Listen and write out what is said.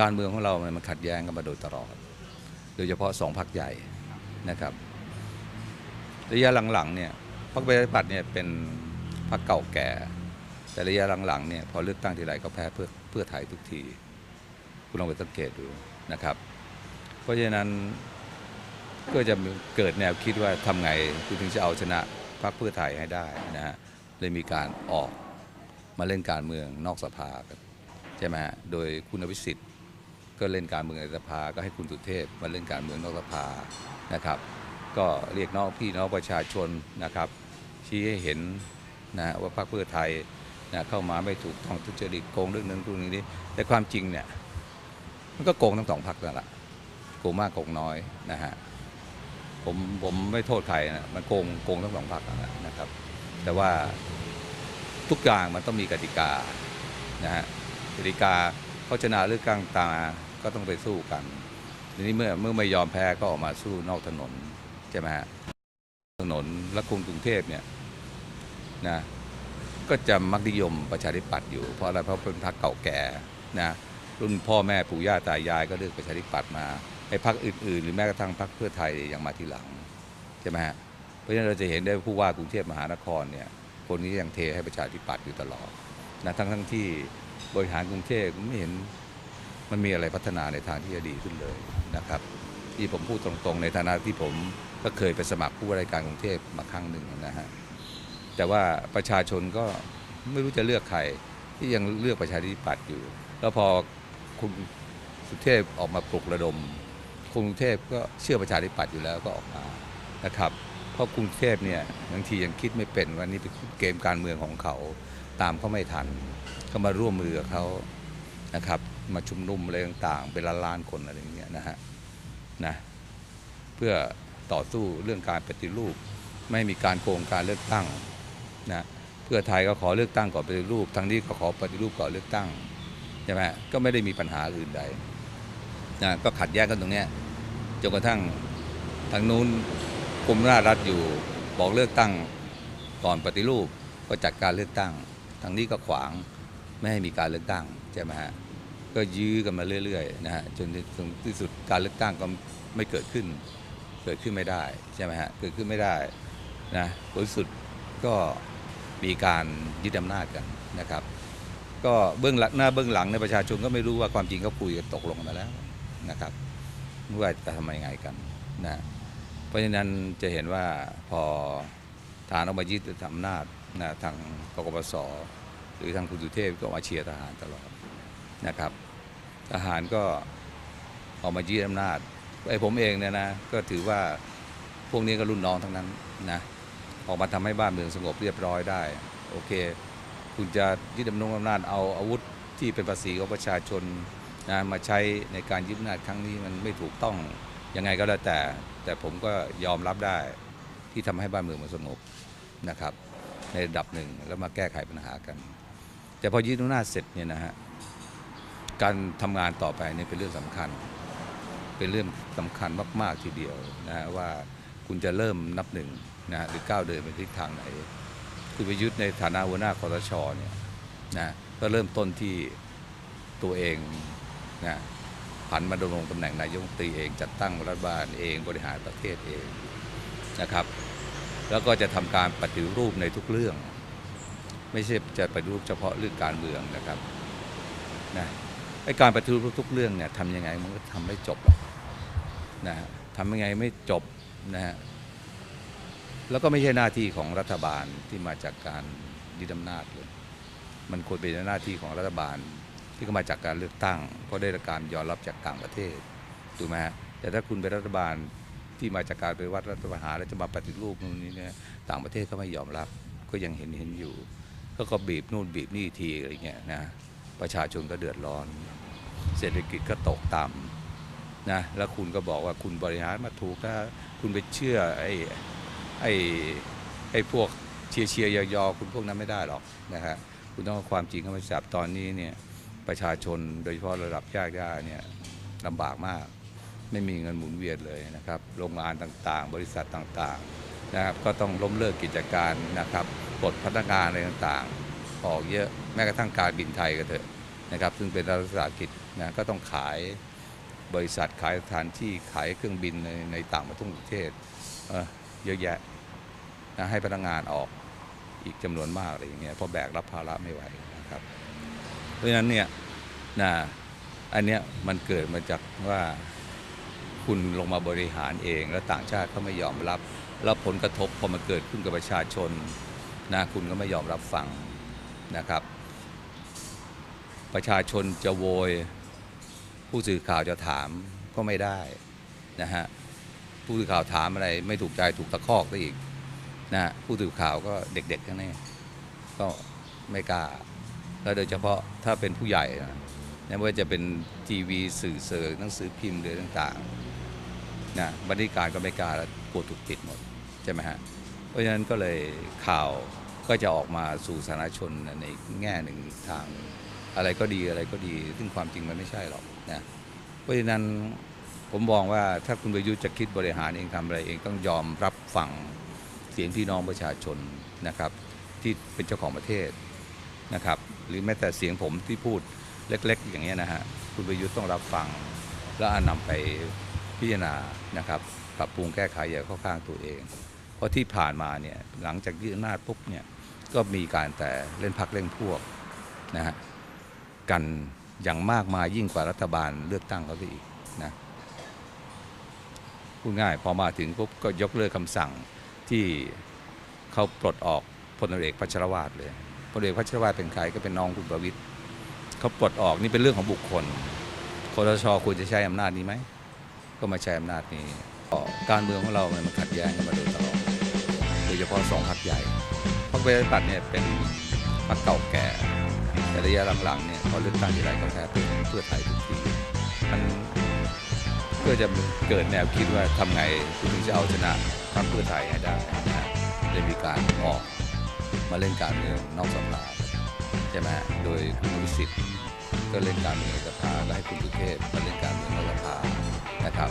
การเมืองของเรามันขัดแย้งกันมาโดยตลอด โดยเฉพาะสองพรรคใหญ่นะครับระยะหลังๆเนี่ยพรรคประชาธิปัตย์เนี่ยเป็นพรรคเก่าแก่ แต่ระยะหลังๆเนี่ยพอเลือกตั้งทีไรก็แพ้เพื่อเพื่อไทยทุกที คุณลองไปสังเกตดูนะครับ เพราะฉะนั้นก็จะเกิดแนวคิดว่าทำไงคุณถึงจะเอาชนะพรรคเพื่อไทยให้ได้นะฮะเลยมีการออกมาเล่นการเมืองนอกสภากันใช่ไหมฮะโดยคุณอภิสิทธิ์ ก็เล่นการเมืองในสภาก็ให้คุณสุเทพมาเล่นการเมืองนอกสภานะครับ ก็เรียกน้องพี่น้องประชาชนนะครับ ชี้ให้เห็นนะฮะว่าพรรคเพื่อไทยนะเข้ามาไม่ถูกต้องทุจริตโกงเรื่องนั้นเรื่องนี้แต่ความจริงเนี่ยมันก็โกงทั้งสองพรรคนั่นแหละโกงมากโกงน้อยนะฮะผมผมไม่โทษใครนะมันโกงโกงทั้งสองพรรคนั่นแหละนะครับ แต่ว่าทุกอย่างมันต้องมีกติกานะฮะกติกาเขาชนะเลือกตั้งตา ก็ต้องไปสู้กัน ทีนี้เมื่อเมื่อไม่ยอมแพ้ก็ออกมาสู้นอกถนนใช่ไหมฮะถนนและกรุงกรุงเทพเนี่ยนะก็จะมักนิยมประชาธิปัตย์อยู่เพราะอะไรเพราะเป็นพรรคเก่าแก่นะรุ่นพ่อแม่ปู่ย่าตายายก็เลือกประชาธิปัตย์มาไอ้พรรคอื่นๆ หรือแม้กระทั่งพรรคเพื่อไทยยังมาทีหลังใช่ไหมฮะเพราะฉะนั้นเราจะเห็นได้ว่าผู้ว่ากรุงเทพมหานครเนี่ยคนนี้ยังเทให้ประชาธิปัตย์อยู่ตลอดนะทั้งทั้งที่บริหารกรุงเทพไม่เห็น มันมีอะไรพัฒนาในทางที่จะดีขึ้นเลยนะครับ ที่ผมพูดตรงๆ ในฐานะที่ผมก็เคยไปสมัครผู้ว่าราชการกรุงเทพมาครั้งหนึ่งนะฮะแต่ว่าประชาชนก็ไม่รู้จะเลือกใครที่ยังเลือกประชาธิปัตย์อยู่ แล้วพอคุณสุเทพออกมาปลุกระดมกรุงเทพก็เชื่อประชาธิปัตย์อยู่แล้วก็ออกมานะครับ เพราะกรุงเทพเนี่ยบางทียังคิดไม่เป็นว่านี่เป็นเกมการเมืองของเขาตามเขาไม่ทัน ก็มาร่วมมือกับเขานะครับ มาชุมนุมอะไรต่างๆ เป็นล้านๆคนอะไรอย่างเงี้ยนะฮะนะเพื่อต่อสู้เรื่องการปฏิรูป ไม่มีการโกงการเลือกตั้งนะเพื่อไทยก็ขอเลือกตั้งก่อนปฏิรูปทางนี้ก็ขอปฏิรูปก่อนเลือกตั้งใช่ไหมก็ไม่ได้มีปัญหาอื่นใดนะก็ขัดแย้งกันตรงเนี้ยจนกระทั่งทางนู้นกรมราชรัฐอยู่บอกเลือกตั้งก่อนปฏิรูปก็จัดการเลือกตั้ง ทางนี้ก็ขวางไม่ให้มีการเลือกตั้งใช่ไหมฮะ ก็ยื้อกันมาเรื่อยๆนะฮะจนถึงที่สุดการเลือกตั้งก็ไม่เกิดขึ้น เกิดขึ้นไม่ได้ใช่ไหมฮะเกิดขึ้นไม่ได้นะผลสุดก็มีการยึดอำนาจกันนะครับ ก็เบื้องหลังหน้าเบื้องหลังในประชาชนก็ไม่รู้ว่าความจริงเขาคุยกันตกลงกันมาแล้วนะครับว่าจะทำยังไงกันนะเพราะฉะนั้นจะเห็นว่าพอทหารออกมายึดอำนาจนะทางกกปสหรือทางคุณสุเทพก็มาเชียร์ทหารตลอด นะครับ ทหารก็ออกมายึดอำนาจไอ้ผมเองเนี่ยนะก็ถือว่าพวกนี้ก็รุ่นน้องทั้งนั้นนะออกมาทำให้บ้านเมืองสงบเรียบร้อยได้ โอเค คุณจะยึดอำนาจอำนาจเอาอาวุธที่เป็นภาษีของประชาชนนะมาใช้ในการยึดอำนาจครั้งนี้มันไม่ถูกต้องยังไงก็แล้วแต่ แต่ผมก็ยอมรับได้ที่ทำให้บ้านเมืองมันสงบนะครับ ในระดับหนึ่งแล้วมาแก้ไขปัญหากัน แต่พอยึดอำนาจเสร็จเนี่ยนะฮะ การทำงานต่อไปนี่เป็นเรื่องสำคัญ เป็นเรื่องสำคัญมากๆทีเดียวนะฮะว่าคุณจะเริ่มนับหนึ่งนะหรือก้าวเดินไปทิศทางไหน คุณประยุทธ์ในฐานะหัวหน้าคอสชเนี่ยนะก็เริ่มต้นที่ตัวเองนะผันมาดำรงตำแหน่งนายกตรีเองจัดตั้งรัฐบาลเองบริหารประเทศเองนะครับ แล้วก็จะทำการปฏิรูปในทุกเรื่อง ไม่ใช่จะปฏิรูปเฉพาะเรื่องการเมืองนะครับนะ ไอ้การปฏิรูปทุกเรื่องเนี่ยทำยังไงมันก็ทำไม่จบหรอกนะฮะทำยังไงไม่จบนะฮะแล้วก็ไม่ใช่หน้าที่ของรัฐบาลที่มาจากการยึดอำนาจเลย มันควรเป็นหน้าที่ของรัฐบาลที่ก็มาจากการเลือกตั้ง เพราะได้รับการยอมรับจากต่างประเทศถูกไหมฮะแต่ถ้าคุณเป็นรัฐบาลที่มาจากการไปวัดรัฐประหารแล้วจะมาปฏิรูปนู่นนี่เนี่ยต่างประเทศก็ไม่ยอมรับก็ยังเห็นเห็นอยู่เขาก็บีบนู่นบีบนี่ทีอะไรเงี้ยนะ ประชาชนก็เดือดร้อน เศรษฐกิจก็ตกต่ำนะแล้วคุณก็บอกว่าคุณบริหารมาถูกถ้าคุณไปเชื่อไอ้ไอ้ไอ้พวกเชียร์เชียร์ยอยอคุณพวกนั้นไม่ได้หรอกนะฮะคุณต้องเอาความจริงเข้ามาจับตอนนี้เนี่ยประชาชนโดยเฉพาะระดับยากย่าเนี่ยลำบากมากไม่มีเงินหมุนเวียนเลยนะครับ โรงงานต่างๆ บริษัทต่างๆนะครับก็ต้องล้มเลิกกิจการนะครับปลดพนักงานอะไรต่างๆ ออกเยอะแม้กระทั่งการบินไทยก็เถอะนะครับ ซึ่งเป็นรัฐวิสาหกิจนะก็ต้องขายบริษัทขายสถานที่ขายเครื่องบินในในต่างประเทศเเยอะแยะนะให้พนักงานออกอีกจำนวนมากอะไรอย่างเงี้ยเพราะแบกรับภาระไม่ไหวนะครับ เพราะฉะนั้นเนี่ยนะอันเนี้ยมันเกิดมาจากว่าคุณลงมาบริหารเอง แล้วต่างชาติเขาไม่ยอมรับ แล้วผลกระทบพอมาเกิดขึ้นกับประชาชนนะคุณก็ไม่ยอมรับฟัง นะครับ ประชาชนจะโวย ผู้สื่อข่าวจะถามก็ไม่ได้นะฮะผู้สื่อข่าวถามอะไรไม่ถูกใจถูกตะคอกได้อีกนะ ผู้สื่อข่าวก็เด็กๆทั้งนั้นก็ไม่กล้า แล้วโดยเฉพาะถ้าเป็นผู้ใหญ่นะไม่ว่าจะเป็นทีวีสื่อเสอหนังสือพิมพ์หรือต่างๆนะบรรณาธิการก็ไม่กล้าแล้วกลัวถูกปิดหมด ใช่ไหมฮะ เพราะฉะนั้นก็เลยข่าว ก็จะออกมาสู่สาธารณชนในแง่หนึ่งทางอะไรก็ดีอะไรก็ดี ซึ่งความจริงมันไม่ใช่หรอกนะเพราะฉะนั้นผมมองว่าถ้าคุณประยุทธ์จะคิดบริหารเองทำอะไรเองต้องยอมรับฟังเสียงพี่น้องประชาชนนะครับ ที่เป็นเจ้าของประเทศนะครับ หรือแม้แต่เสียงผมที่พูดเล็ก ๆ อย่างเงี้นะฮะคุณประยุทธ์ต้องรับฟัง แล้วเอานำไปพิจารณานะครับปรับปรุงแก้ไขอย่าเข้าข้างตัวเอง เพราะที่ผ่านมาเนี่ยหลังจากยึดอำนาจปุ๊บเนี่ย ก็มีการแต่เล่นพักเล่นพวกนะฮะกันอย่างมากมายยิ่งกว่ารัฐบาลเลือกตั้งเขาซะอีกนะพูดง่ายพอมาถึงปุ๊บก็ยกเลิกคำสั่งที่เขาปลดออกพลเอกพัชรวาทเลยพลเอกพัชรวาทเป็นใครก็เป็นน้องคุณประวิตยเขาปลดออกนี่เป็นเรื่องของบุคคลคอรชควรจะใช้อำนาจนี้ไหมก็มาใช้อำนาจนี้ก็การเมืองของเรามันขัดแย้งกันมาโดยตลอดโดยเฉพาะสองพรรคใหญ่ พรรคประชาธิปัตย์เนี่ยเป็นพรรคเก่าแก่แต่ระยะหลังๆเนี่ยพอเลือกตั้งทีไรก็แพ้เพื่อเพื่อไทยทุกทีมันก็จะเกิดแนวคิดว่าทำไงคุณถึงจะเอาชนะพรรคเพื่อไทยให้ได้นะเลยมีการออกมาเล่นการเมืองนอกสภาใช่ไหมโดยคุณวิสิทธิ์ก็เล่นการเมืองสภาแล้วให้คุณสุเทพมาเล่นการเมืองนอกสภานะครับ